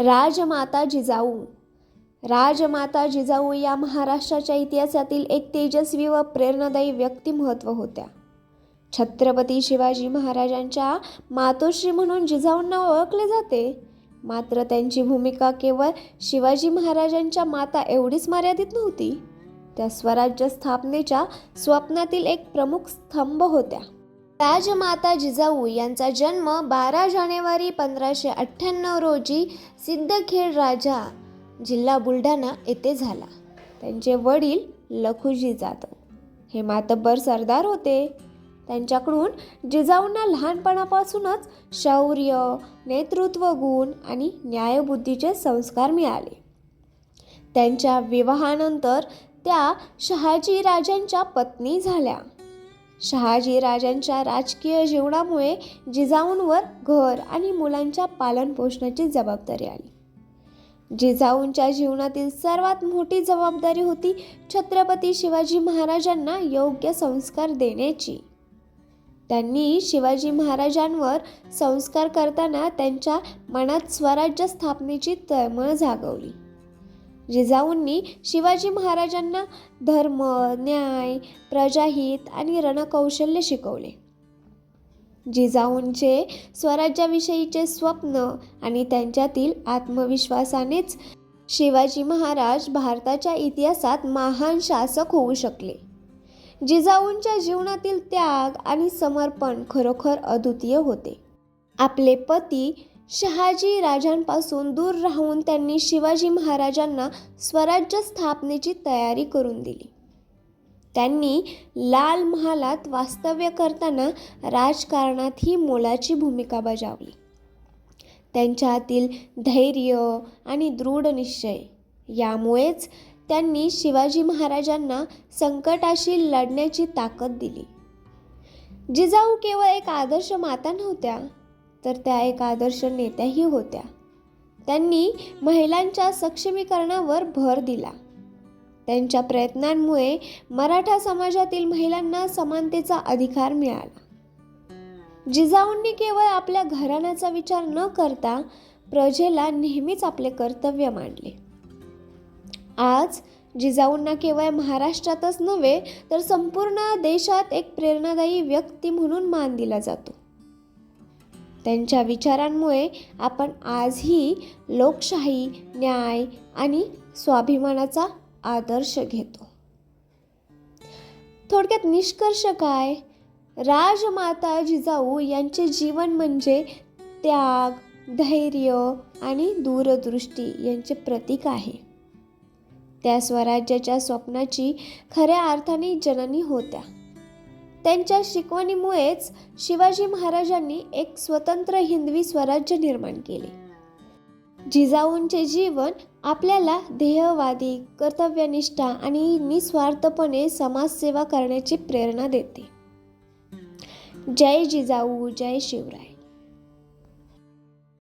राजमाता जिजाऊ. राजमाता जिजाऊ या महाराष्ट्राच्या इतिहासातील एक तेजस्वी व प्रेरणादायी व्यक्तिमत्व होत्या. छत्रपती शिवाजी महाराजांच्या मातोश्री म्हणून जिजाऊंना ओळखले जाते. मात्र त्यांची भूमिका केवळ शिवाजी महाराजांच्या माता एवढीच मर्यादित नव्हती. त्या स्वराज्य स्थापनेच्या स्वप्नातील एक प्रमुख स्तंभ होत्या. राजमाता जिजाऊ यांचा जन्म बारा जानेवारी पंधराशे अठ्ठ्याण्णव रोजी सिद्धखेड राजा जिल्हा बुलढाणा येथे झाला. त्यांचे वडील लखुजी जाधव. हे मातब्बर सरदार होते. त्यांच्याकडून जिजाऊंना लहानपणापासूनच शौर्य नेतृत्व गुण आणि न्यायबुद्धीचे संस्कार मिळाले. त्यांच्या विवाहानंतर त्या शहाजी राजांच्या पत्नी झाल्या. शहाजी राजांच्या राजकीय जीवनामुळे जिजाऊंवर घर आणि मुलांच्या पालनपोषणाची जबाबदारी आली. जिजाऊंच्या जीवनातील सर्वात मोठी जबाबदारी होती छत्रपती शिवाजी महाराजांना योग्य संस्कार देण्याची. त्यांनी शिवाजी महाराजांवर संस्कार करताना त्यांच्या मनात स्वराज्य स्थापनेची तळमळ जागवली. जिजाऊंनी शिवाजी महाराजांना धर्म न्याय प्रजाहित आणि रणकौशल्य शिकवले. जिजाऊंचे स्वराज्याविषयीचे स्वप्न आणि त्यांच्यातील आत्मविश्वासानेच शिवाजी महाराज भारताच्या इतिहासात महान शासक होऊ शकले. जिजाऊंच्या जीवनातील त्याग आणि समर्पण खरोखर अद्वितीय होते. आपले पती शहाजी राजांपासून दूर राहून त्यांनी शिवाजी महाराजांना स्वराज्य स्थापनेची तयारी करून दिली. त्यांनी लाल महालात वास्तव्य करताना राजकारणातही मोलाची भूमिका बजावली. त्यांच्यातील धैर्य आणि दृढ निश्चय यामुळेच त्यांनी शिवाजी महाराजांना संकटाशी लढण्याची ताकद दिली. जिजाऊ केवळ एक आदर्श माता नव्हत्या तर त्या एक आदर्श नेत्याही होत्या. त्यांनी महिलांच्या सक्षमीकरणावर भर दिला. त्यांच्या प्रयत्नांमुळे मराठा समाजातील महिलांना समानतेचा अधिकार मिळाला. जिजाऊंनी केवळ आपल्या घराण्याचा विचार न करता प्रजेला नेहमीच आपले कर्तव्य मांडले आज जिजाऊंना केवळ महाराष्ट्रातच नव्हे तर संपूर्ण देशात एक प्रेरणादायी व्यक्ती म्हणून मान दिला जातो. त्यांच्या विचारांमुळे आपण आजही लोकशाही न्याय आणि स्वाभिमानाचा आदर्श घेतो. थोडक्यात निष्कर्ष काय? राजमाता जिजाऊ यांचे जीवन म्हणजे त्याग धैर्य आणि दूरदृष्टी यांचे प्रतीक आहे. त्या स्वराज्याच्या स्वप्नाची खऱ्या अर्थाने जननी होत्या. त्यांच्या शिकवणीमुळेच शिवाजी महाराजांनी एक स्वतंत्र हिंदवी स्वराज्य निर्माण केले. जिजाऊंचे जीवन आपल्याला ध्येयवादी कर्तव्यनिष्ठा आणि निस्वार्थपणे समाजसेवा करण्याची प्रेरणा देते. जय जिजाऊ जय शिवराय.